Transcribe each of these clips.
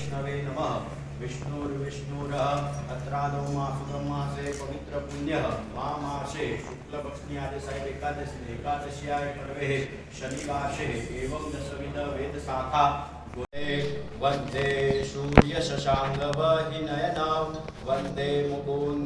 वैष्णवे नमः। विष्णुर्विष्णुरः अत्रादौ मासु ब्रह्मासे पवित्रपुण्यः मामासे शुक्लपक्ष्ण्यादिशय एकादशी एकादश्याय पर्वे शनिवासे एवं दशविध वेदशाखा। गुणे वंदे सूर्यशशाङ्गवहिनयनं वंदे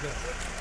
Yeah.